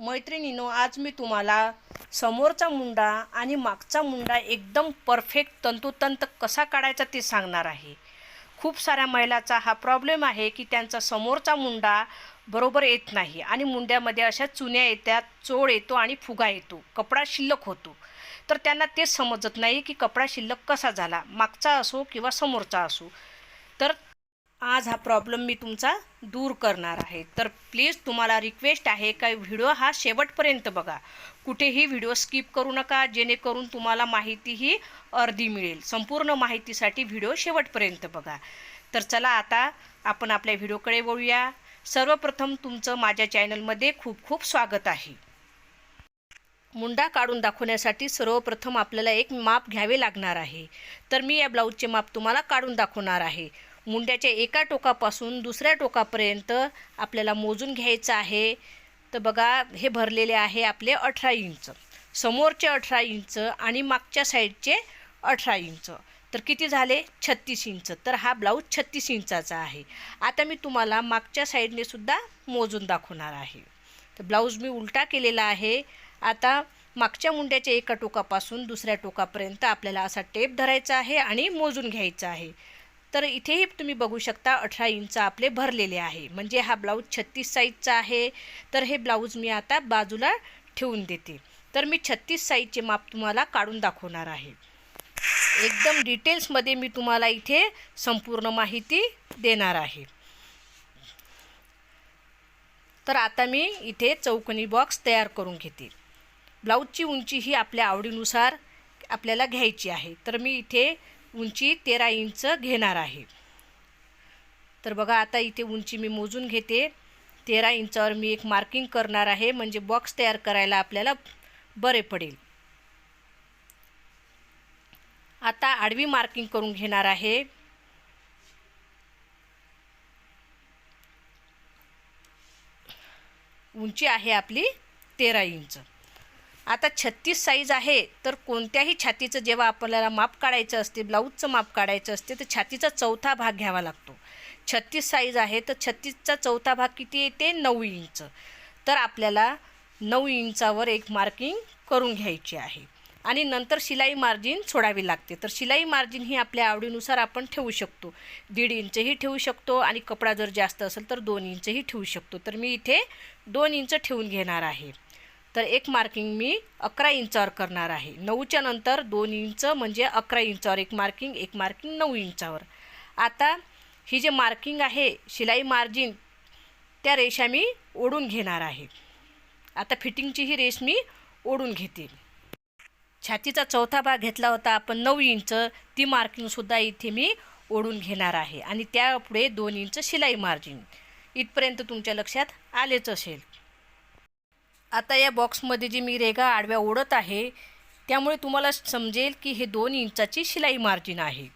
मैत्रिणीनो आज मी तुम्हाला समोरचा मुंडा आणि मागचा मुंडा एकदम परफेक्ट तंतोतंत कसा काढायचा ते सांगणार आहे. खूप साऱ्या महिलाचा हा प्रॉब्लेम आहे की त्यांचा समोरचा मुंडा बरोबर येत नाही आणि मुंड्यामध्ये अशा चुन्या येतात चोळ येतो आणि फुगा येतो कपडा शिल्लक होतो. तर त्यांना तेच समजत नाही की कपडा शिल्लक कसा झाला मागचा असो किंवा समोरचा असो. तर आज हा प्रॉब्लेम मी तुमचा दूर करणार आहे. तर प्लीज तुम्हाला रिक्वेस्ट आहे का व्हिडिओ हा शेवटपर्यंत बघा. कुठेही व्हिडिओ स्किप करू नका जेणेकरून तुम्हाला माहितीही अर्धी मिळेल. संपूर्ण माहितीसाठी व्हिडिओ शेवटपर्यंत बघा. तर चला आता आपण आपल्या व्हिडिओकडे वळूया. सर्वप्रथम तुमचं माझ्या चॅनलमध्ये खूप खूप स्वागत आहे. मुंडा काढून दाखवण्यासाठी सर्वप्रथम आपल्याला एक माप घ्यावे लागणार आहे. तर मी या ब्लाऊजचे माप तुम्हाला काढून दाखवणार आहे. मुंड्याच्या एका टोकापासून दुसऱ्या टोकापर्यंत आपल्याला मोजून घ्यायचं आहे. तर बघा हे भरलेले आहे आपले अठरा इंच. समोरचे अठरा इंच आणि मागच्या साईडचे अठरा इंच. तर किती झाले? छत्तीस इंच. तर हा ब्लाऊज छत्तीस इंचाचा आहे. आता मी तुम्हाला मागच्या साईडने सुद्धा मोजून दाखवणार आहे. तर ब्लाऊज मी उलटा केलेला आहे. आता मागच्या मुंड्याच्या एका टोकापासून दुसऱ्या टोकापर्यंत आपल्याला असा टेप धरायचा आहे आणि मोजून घ्यायचा आहे. तर इथेही तुम्ही बघू शकता अठरा इंच आपले भरलेले आहे. म्हणजे हा ब्लाऊज छत्तीस साईजचा आहे. तर हे ब्लाऊज मी आता बाजूला ठेवून देते. तर मी छत्तीस साईजचे माप तुम्हाला काढून दाखवणार आहे. एकदम डिटेल्समध्ये मी तुम्हाला इथे संपूर्ण माहिती देणार आहे. तर आता मी इथे चौकोनी बॉक्स तयार करून घेते. ब्लाऊजची उंची ही आपल्या आवडीनुसार आपल्याला घ्यायची आहे. तर मी इथे उंची तेरा इंच घेणार आहे. तर बघा आता इथे उंची मी मोजून घेते. तेरा इंचावर मी एक मार्किंग करणार आहे म्हणजे बॉक्स तयार करायला आपल्याला बरे पडेल. आता आडवी मार्किंग करून घेणार आहे. उंची आहे आपली तेरा इंच. आता छत्तीस साईज आहे तर कोणत्याही छातीचं जेव्हा आपल्याला माप काढायचं असते ब्लाऊजचं माप काढायचं असते तर छातीचा चौथा भाग घ्यावा लागतो. छत्तीस साईज आहे तर छत्तीसचा चौथा भाग किती येते? नऊ इंच. तर आपल्याला नऊ इंचावर एक मार्किंग करून घ्यायची आहे. आणि नंतर शिलाई मार्जिन सोडावी लागते. तर शिलाई मार्जिन ही आपल्या आवडीनुसार आपण ठेवू शकतो. दीड इंचही ठेवू शकतो आणि कपडा जर जास्त असेल तर दोन इंचही ठेवू शकतो. तर मी इथे दोन इंच ठेवून घेणार आहे. तर एक मार्किंग मी अकरा इंचावर करणार आहे. नऊच्या नंतर दोन इंच म्हणजे अकरा इंचावर एक मार्किंग एक मार्किंग नऊ इंचावर आता ही जे मार्किंग आहे शिलाई मार्जिन त्या रेषा मी ओढून घेणार आहे. आता फिटिंगची ही रेष मी ओढून घेते. छातीचा चौथा भाग घेतला होता आपण नऊ इंच ती मार्किंगसुद्धा इथे मी ओढून घेणार आहे. आणि त्यापुढे दोन इंच शिलाई मार्जिन इथपर्यंत तुमच्या लक्षात आलेच असेल. आता या बॉक्समध्ये जी मी रेगा आडव्या ओढत आहे त्यामुळे तुम्हाला समजेल की हे दोन इंचाची शिलाई मार्जिन आहे.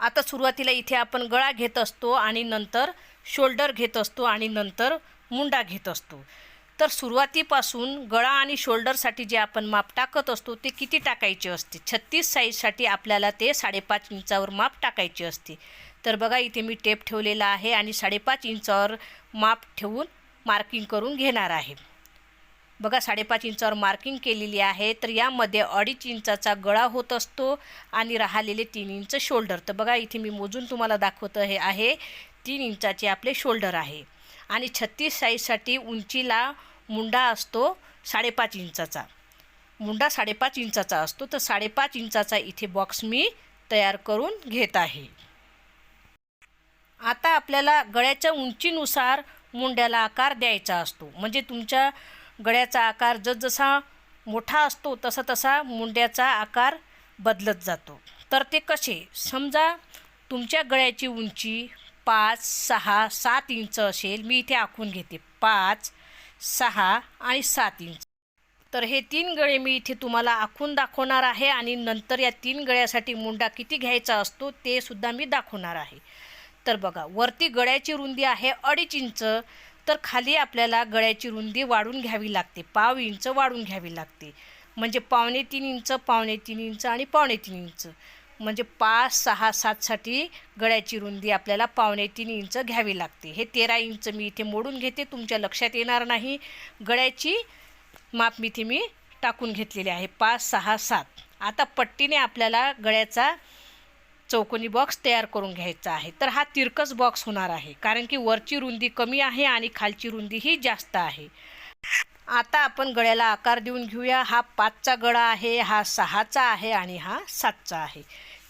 आता सुरुवातीला इथे आपण गळा घेत असतो आणि नंतर शोल्डर घेत असतो आणि नंतर मुंडा घेत असतो. तर सुरुवातीपासून गळा आणि शोल्डरसाठी जे आपण माप टाकत असतो ते किती टाकायचे असते? छत्तीस साईजसाठी आपल्याला ते साडेपाच इंचावर माप टाकायचे असते. तर बघा इथे मी टेप ठेवलेला आहे आणि साडेपाच इंचावर माप ठेवून मार्किंग करून घेणार आहे. बघा साडेपाच इंचावर मार्किंग केलेली आहे. तर यामध्ये अडीच इंचाचा गळा होत असतो आणि राहिलेले तीन इंच शोल्डर तर बघा इथे मी मोजून तुम्हाला दाखवत हे आहे तीन इंचाचे आपले शोल्डर आहे. आणि छत्तीस साईजसाठी उंचीला मुंडा असतो साडेपाच इंचाचा. मुंडा साडेपाच इंचाचा असतो. तर साडेपाच इंचाचा इथे बॉक्स मी तयार करून घेत आहे. आता आपल्याला गळ्याच्या उंचीनुसार मुंड्याला आकार द्यायचा असतो. म्हणजे तुमच्या गळ्याचा आकार जसजसा मोठा असतो तसा तसा मुंड्याचा आकार बदलत जातो. तर ते कसे? समजा तुमच्या गळ्याची उंची पाच सहा सात इंच असेल. मी इथे आखून घेते. पाच सहा आणि सात इंच. तर हे तीन गळे मी इथे तुम्हाला आखून दाखवणार आहे आणि नंतर या तीन गळ्यासाठी मुंडा किती घ्यायचा असतो ते सुद्धा मी दाखवणार आहे. तर बघा वरती गळ्याची रुंदी आहे अडीच इंच. तर खाली आपल्याला गळ्याची रुंदी वाढून घ्यावी लागते. पाव इंच वाढून घ्यावी लागते. म्हणजे पावणे तीन इंच पावणे तीन इंच आणि पावणे तीन इंच. म्हणजे पाच सहा सातसाठी गळ्याची रुंदी आपल्याला पावणे तीन इंच घ्यावी लागते. हे तेरा इंच मी इथे मोडून घेते. तुमच्या लक्षात येणार नाही. गळ्याची माप मी इथे मी टाकून घेतलेली आहे. पाच सहा सात. आता पट्टीने आपल्याला गळ्याचा चौकोनी बॉक्स तयार करून घ्यायचा आहे. तर हा तिरकस बॉक्स होणार आहे. कारण की वरची रुंदी कमी आहे आणि खालची रुंदी ही जास्त आहे. आता आपण गळ्याला आकार देऊन घेऊया. हा पाचचा गळा आहे हा सहाचा आहे आणि हा सातचा आहे.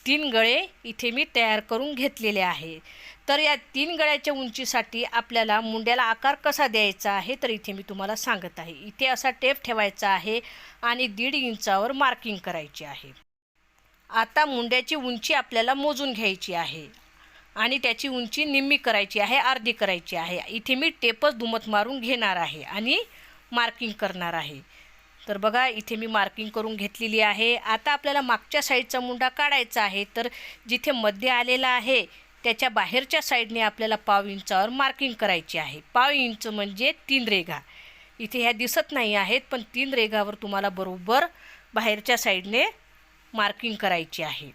तीन गळे इथे मी तयार करून घेतलेले आहे. तर या तीन गळ्याच्या उंचीसाठी आपल्याला मुंड्याला आकार कसा द्यायचा आहे तर इथे मी तुम्हाला सांगत आहे. इथे असा टेप ठेवायचा आहे आणि दीड इंचावर मार्किंग करायची आहे. आता मुंड्याची उंची आपल्याला मोजून घ्यायची आहे. आणि त्याची उंची निम्मी करायची आहे अर्धी करायची आहे. इथे मी टेपच दुमत मारून घेणार आहे आणि मार्किंग करणार आहे. तर बघा इथे मी मार्किंग करून घेतलेली आहे. आता आपल्याला मागच्या साईडचा मुंडा काढायचा आहे. तर जिथे मध्ये आलेला आहे त्याच्या बाहेरच्या साईडने आपल्याला पाव इंचावर मार्किंग करायची आहे. पाव इंच म्हणजे तीन रेघा. इथे ह्या दिसत नाही आहेत पण तीन रेघावर तुम्हाला बरोबर बाहेरच्या साईडने मार्किंग करायची आहे.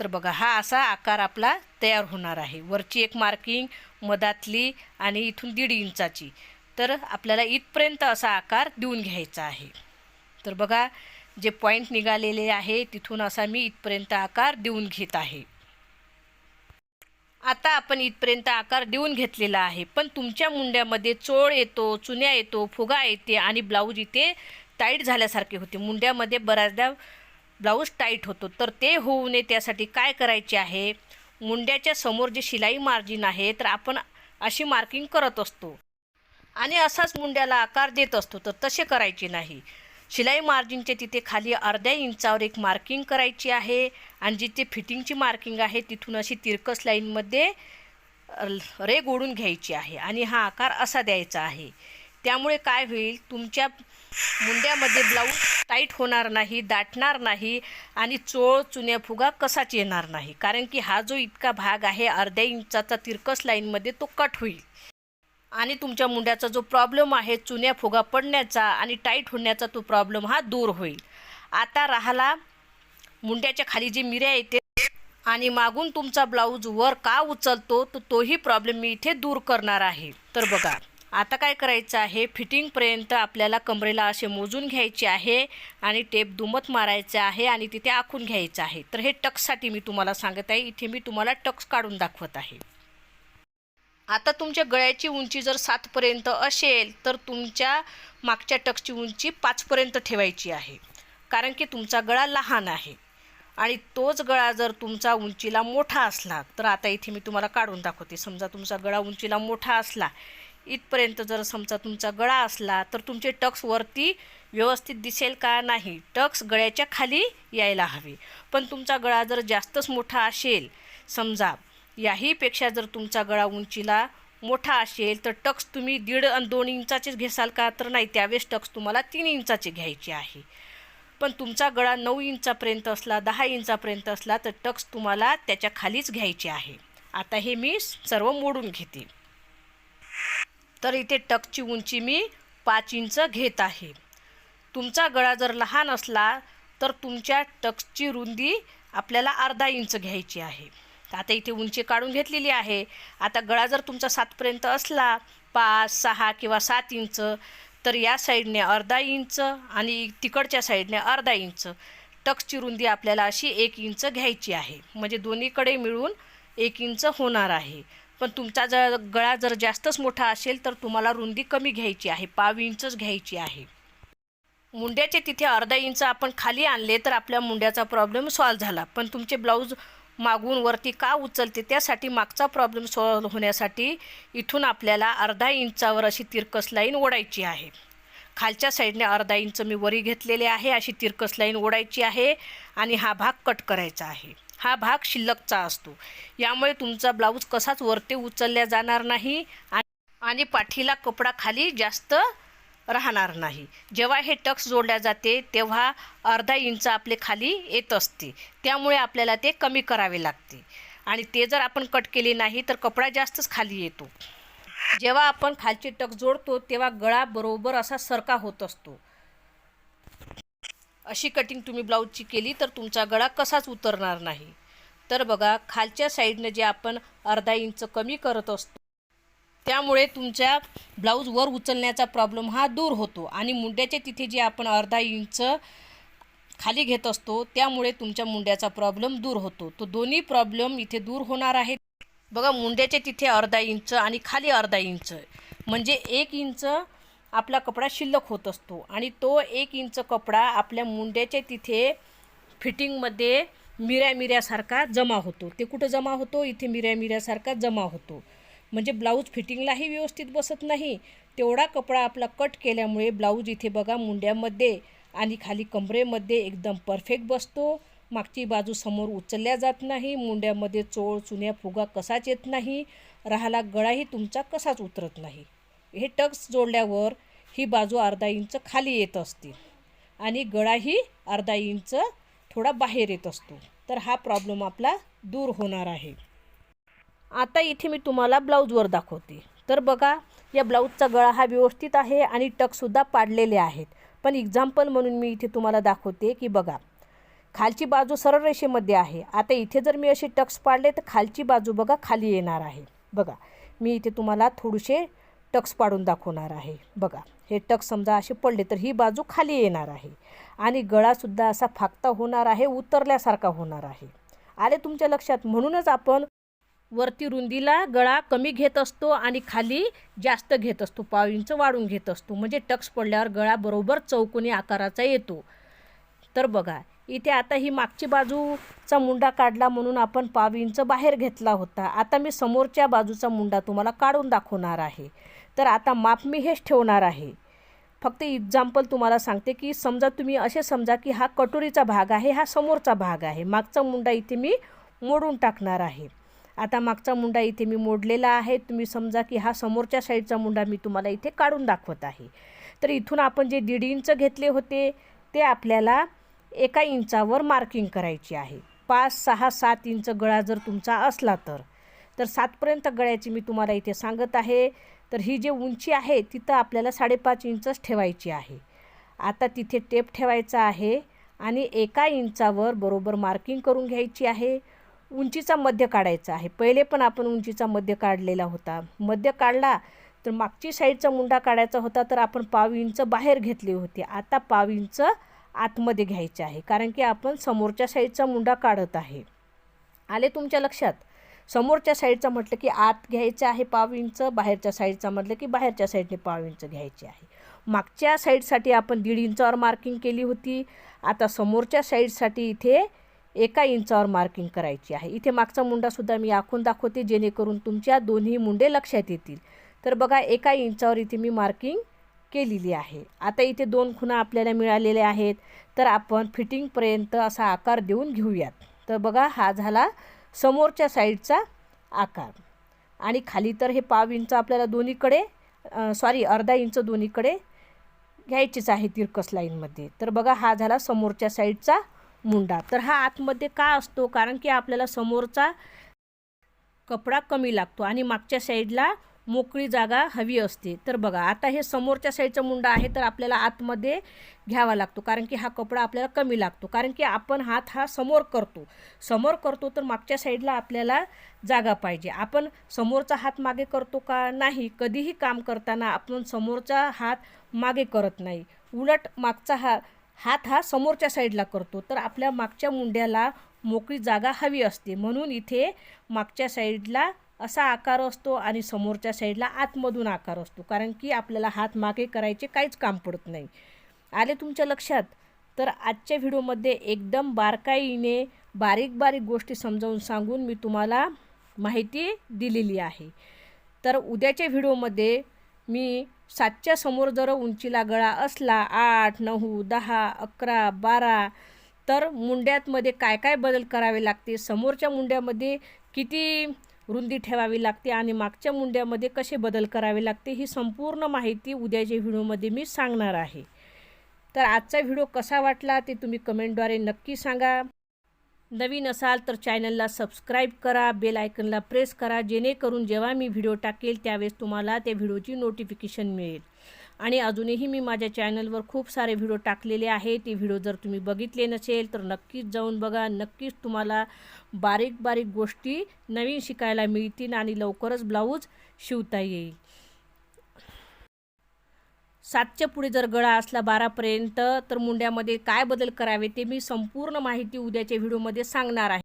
तर बघा हा असा आकार आपला तयार होणार आहे. वरची एक मार्किंग मधातली आणि इथून दीड इंचाची. तर आपल्याला इथपर्यंत असा आकार देऊन घ्यायचा आहे. तर बघा जे पॉईंट निघालेले आहे तिथून असा मी इथपर्यंत आकार देऊन घेत आहे. आता आपण इथपर्यंत आकार देऊन घेतलेला आहे. पण तुमच्या मुंड्यामध्ये चोळ येतो चुन्या येतो फुगा येते आणि ब्लाऊज इथे टाईट झाल्यासारखे होते. मुंड्यामध्ये बऱ्याचदा ब्लाऊज टाईट होतो. तर ते होऊ नये त्यासाठी काय करायचे आहे? मुंड्याच्या समोर जे शिलाई मार्जिन आहे तर आपण अशी मार्किंग करत असतो. आणि असाच मुंड्याला आकार देत असतो तर तसे करायचे नाही. शिलाई मार्जिनचे तिथे खाली अर्ध्या इंचावर एक मार्किंग करायची आहे आणि जिथे फिटिंगची मार्किंग आहे तिथून अशी तिरकस लाईनमध्ये रेग ओढून घ्यायची आहे आणि हा आकार असा द्यायचा आहे. त्यामुळे काय होईल? तुमच्या मुंड्यामध्ये ब्लाऊज टाईट होणार नाही दाटणार नाही आणि चोळ चुन्या फुगा कसाच येणार नाही. कारण की हा जो इतका भाग आहे अर्ध्या इंचाचा तिरकस लाईनमध्ये तो कट होईल. आणि तुमच्या मुंड्याचा जो प्रॉब्लेम आहे चुन्या फुगा पडण्याचा आणि टाईट होण्याचा तो प्रॉब्लेम हा दूर होईल. आता राहाला मुंड्याच्या खाली जी मिऱ्या येते आणि मागून तुमचा ब्लाऊज वर का उचलतो तर तोही प्रॉब्लेम मी इथे दूर करणार आहे. तर बघा. आता काय करायचं आहे? फिटिंगपर्यंत आपल्याला कमरेला असे मोजून घ्यायचे आहे आणि टेप दुमत मारायचं आहे आणि तिथे आखून घ्यायचं आहे. तर हे टक्ससाठी मी तुम्हाला सांगत आहे. इथे मी तुम्हाला टक्स काढून दाखवत आहे. आता तुमच्या गळ्याची उंची जर सातपर्यंत असेल तर तुमच्या मागच्या टक्सची उंची पाचपर्यंत ठेवायची आहे. कारण की तुमचा गळा लहान आहे. आणि तोच गळा जर तुमचा उंचीला मोठा असला तर आता इथे मी तुम्हाला काढून दाखवते. समजा तुमचा गळा उंचीला मोठा असला इथपर्यंत जर समजा तुमचा गळा असला तर तुमचे टक्स वरती व्यवस्थित दिसेल का नाही? टक्स गळ्याच्या खाली यायला हवे. पण तुमचा गळा जर जास्तच मोठा असेल समजा याहीपेक्षा जर तुमचा गळा उंचीला मोठा असेल तर टक्स तुम्ही दीड आणि दोन इंचाचेच घेसाल का? तर नाही त्यावेळेस टक्स तुम्हाला तीन इंचाचे घ्यायचे आहे. पण तुमचा गळा नऊ इंचापर्यंत असला दहा इंचापर्यंत असला तर टक्स तुम्हाला त्याच्या खालीच घ्यायचे आहे. आता हे मी सर्व मोडून घेते. तर इथे टकची उंची मी पाच इंच घेत आहे. तुमचा गळा जर लहान असला तर तुमच्या टक्सची रुंदी आपल्याला अर्धा इंच घ्यायची आहे. आता इथे उंची काढून घेतलेली आहे. आता गळा जर तुमचा सातपर्यंत असला पाच सहा किंवा सात इंच तर या साईडने अर्धा इंच आणि तिकडच्या साईडने अर्धा इंच. टक्सची रुंदी आपल्याला अशी एक इंच घ्यायची आहे. म्हणजे दोन्हीकडे मिळून एक इंच होणार आहे. पण तुमचा जर गळा जर जास्तच मोठा असेल तर तुम्हाला रुंदी कमी घ्यायची आहे पाव इंचच घ्यायची आहे. मुंड्याचे तिथे अर्धा इंच आपण खाली आणले तर आपल्या मुंड्याचा प्रॉब्लेम सॉल्व झाला. पण तुमचे ब्लाऊज मागून वरती का उचलते त्यासाठी मागचा प्रॉब्लेम सॉल्व होण्यासाठी इथून आपल्याला अर्धा इंचावर अशी तिरकस लाईन ओढायची आहे. खालच्या साईडने अर्धा इंच मी वरी घेतलेले आहे अशी तिरकस लाईन ओढायची आहे आणि हा भाग कट करायचा आहे. हा भाग शिल्लकचा असतो. यामुळे तुमचा ब्लाऊज कसाच वरते उचलल्या जाणार नाही आणि पाठीला कपडा खाली जास्त राहणार नाही. जेव्हा हे टक्स जोडल्या जाते तेव्हा अर्धा इंच आपले खाली येत असते. त्यामुळे आपल्याला ते कमी करावे लागते. आणि ते जर आपण कट केले नाही तर कपडा जास्तच खाली येतो. जेव्हा आपण खालचे टक जोडतो तेव्हा गळा बरोबर असा सरका होत असतो. अशी कटिंग तुम्ही ब्लाऊजची केली तर तुमचा गळा कसाच उतरणार नाही. तर बघा खालच्या साईडनं जे आपण अर्धा इंच कमी करत असतो त्यामुळे तुमच्या ब्लाऊज वर उचलण्याचा प्रॉब्लेम हा दूर होतो. आणि मुंड्याच्या तिथे जे आपण अर्धा इंच खाली घेत असतो त्यामुळे तुमच्या मुंड्याचा प्रॉब्लेम दूर होतो. तो दोन्ही प्रॉब्लेम इथे दूर होणार आहेत. बघा मुंड्याच्या तिथे अर्धा इंच आणि खाली अर्धा इंच म्हणजे एक इंच आपला कपडा शिल्लक होत असतो. आणि तो एक इंच कपडा आपल्या मुंड्याच्या तिथे फिटिंगमध्ये मिऱ्या मिऱ्यासारखा जमा होतो. ते कुठं जमा होतो? इथे मिऱ्या मिऱ्यासारखा जमा होतो. म्हणजे ब्लाऊज फिटिंगलाही व्यवस्थित बसत नाही. तेवढा कपडा आपला कट केल्यामुळे ब्लाऊज इथे बघा मुंड्यामध्ये आणि खाली कमरेमध्ये एकदम परफेक्ट बसतो. मागची बाजू समोर उचलल्या जात नाही. मुंड्यामध्ये चोळ चुन्या फुगा कसाच येत नाही. राहिला गळाही तुमचा कसाच उतरत नाही. हे टक्स जोडल्यावर ही बाजू अर्धा इंच खाली येत असते. आणि गळाही अर्धा इंच थोडा बाहेर येत असतो. तर हा प्रॉब्लेम आपला दूर होणार आहे. आता इथे मी तुम्हाला ब्लाऊजवर दाखवते. तर बघा या ब्लाऊजचा गळा हा व्यवस्थित आहे आणि टकसुद्धा पाडलेले आहेत. पण एक्झाम्पल म्हणून मी इथे तुम्हाला दाखवते की बघा खालची बाजू सरळ रेषेमध्ये आहे. आता इथे जर मी असे टक्स पाडले तर खालची बाजू बघा खाली येणार आहे. बघा मी इथे तुम्हाला थोडेसे टक्स पाडून दाखवणार आहे. बघा. हे टक समजा असे पडले तर ही बाजू खाली येणार आहे. आणि गळासुद्धा असा फाकता होणार आहे उतरल्यासारखा होणार आहे. आले तुमच्या लक्षात. म्हणूनच आपण वरती रुंदीला गळा कमी घेत असतो आणि खाली जास्त घेत असतो. पाव इंच वाढून घेत असतो. म्हणजे टक्स पडल्यावर गळा बरोबर चौकोनी आकाराचा येतो. तर बघा इथे आता ही मागची बाजूचा मुंडा काढला म्हणून आपण पाव इंच बाहेर घेतला होता. आता मी समोरच्या बाजूचा मुंडा तुम्हाला काढून दाखवणार आहे. तर आता माप मी हेच ठेवणार आहे. फक्त एक्झाम्पल तुम्हाला सांगते की समजा तुम्ही असे समजा की हा कटोरीचा भाग आहे हा समोरचा भाग आहे. मागचा मुंडा इथे मी मोडून टाकणार आहे. आता मागचा मुंडा इथे मी मोडलेला आहे. तुम्ही समजा की हा समोरच्या साईडचा मुंडा मी तुम्हाला इथे काढून दाखवत आहे. तर इथून आपण जे दीड इंच घेतले होते ते आपल्याला एका इंचावर मार्किंग करायची आहे. पाच सहा सात इंच गळा जर तुमचा असला तर. तर सातपर्यंत गळ्याची मी तुम्हाला इथे सांगत आहे. तर ही जी उंची आहे तिथं आपल्याला साडेपाच इंचच ठेवायची आहे. आता तिथे टेप ठेवायचा आहे आणि एका इंचावर बरोबर मार्किंग करून घ्यायची आहे. उंचीचा मध्य काढायचा आहे. पहिले पण आपण उंचीचा मध्य काढलेला होता. मध्य काढला तर मागची साईडचा मुंडा काढायचा होता तर आपण पाव इंच बाहेर घेतली होती. आता पाव इंच आतमध्ये घ्यायचे आहे. कारण की आपण समोरच्या साईडचा मुंडा काढत आहे. आले तुमच्या लक्षात? समोरच्या साईडचा म्हटलं की आत घ्यायचं आहे पाव इंच बाहेरच्या साईडचा म्हटलं की बाहेरच्या साईडने पाव इंच घ्यायचे आहे. मागच्या साईडसाठी आपण दीड इंचावर मार्किंग केली होती. आता समोरच्या साईडसाठी इथे एका इंचावर मार्किंग करायची आहे. इथे मागचा मुंडासुद्धा मी आखून दाखवते जेणेकरून तुमच्या दोन्ही मुंडे लक्षात येतील. तर बघा एका इंचावर इथे मी मार्किंग केलेली आहे. आता इथे दोन खुणा आपल्याला मिळालेल्या आहेत. तर आपण फिटिंगपर्यंत असा आकार देऊन घेऊयात. तर बघा हा झाला समोरच्या साईडचा आकार. आणि खाली तर हे पाव इंच आपल्याला दोन्हीकडे सॉरी अर्धा इंच दोन्हीकडे घ्यायचीच आहे तिरकस लाईनमध्ये. तर बघा हा झाला समोरच्या साईडचा मुंडा. तर हा आतमध्ये का असतो? कारण की आपल्याला समोरचा कपडा कमी लागतो. आणि मागच्या साईडला मोकळी जागा हवी असते. तर बघा आता हे समोरच्या साईडचा मुंडा आहे तर आपल्याला आतमध्ये घ्यावा लागतो. कारण की हा कपडा आपल्याला कमी लागतो. कारण की आपण हात हा समोर करतो. समोर करतो तर मागच्या साईडला आपल्याला जागा पाहिजे. आपण समोरचा हात मागे करतो का नाही कधीही काम करताना आपण समोरचा हात मागे करत नाही. उलट मागचा हा हात हा समोरच्या साईडला करतो. तर आपल्या मागच्या मुंड्याला मोकळी जागा हवी असते. म्हणून इथे मागच्या साईडला असा आकार असतो आणि समोरच्या साईडला आतमधून आकार असतो. कारण की आपल्याला हात मागे करायचे काहीच काम पडत नाही. आले तुमच्या लक्षात? तर आजच्या व्हिडिओमध्ये एकदम बारकाईने बारीक बारीक गोष्टी समजावून सांगून मी तुम्हाला माहिती दिलेली आहे. तर उद्याच्या व्हिडिओमध्ये मी सातच्या समोर जर उंचीला गळा असला आठ नऊ दहा अकरा बारा तर मुंड्यातमध्ये काय काय बदल करावे लागते समोरच्या मुंड्यामध्ये किती रुंदी ठेवावी लागते आणि मागच्या मुंड्यामध्ये कसे बदल करावे लागते ही संपूर्ण माहिती उद्याच्या व्हिडिओमध्ये मी सांगणार आहे. तर आजचा व्हिडिओ कसा वाटला ते तुम्ही कमेंटद्वारे नक्की सांगा. नवीन असाल तर चॅनलला सबस्क्राईब करा बेल आयकनला प्रेस करा जेणेकरून जेव्हा मी व्हिडिओ टाकेल त्यावेळेस तुम्हाला त्या व्हिडिओची नोटिफिकेशन मिळेल. आणि अजूनही मी माझ्या चॅनलवर खूप सारे व्हिडिओ टाकलेले आहे ते व्हिडिओ जर तुम्ही बघितले नसेल तर नक्कीच जाऊन बघा. नक्कीच तुम्हाला बारीक बारीक गोष्टी नवीन शिकायला मिळतील आणि लवकरच ब्लाऊज शिवता येईल. सातच्या पुढे जर गळा असला बारापर्यंत तर मुंड्यामध्ये काय बदल करावे ते मी संपूर्ण माहिती उद्याच्या व्हिडिओमध्ये सांगणार आहे.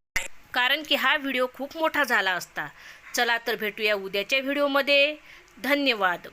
कारण की हा व्हिडिओ खूप मोठा झाला असता. चला तर भेटूया उद्याच्या व्हिडिओमध्ये. धन्यवाद.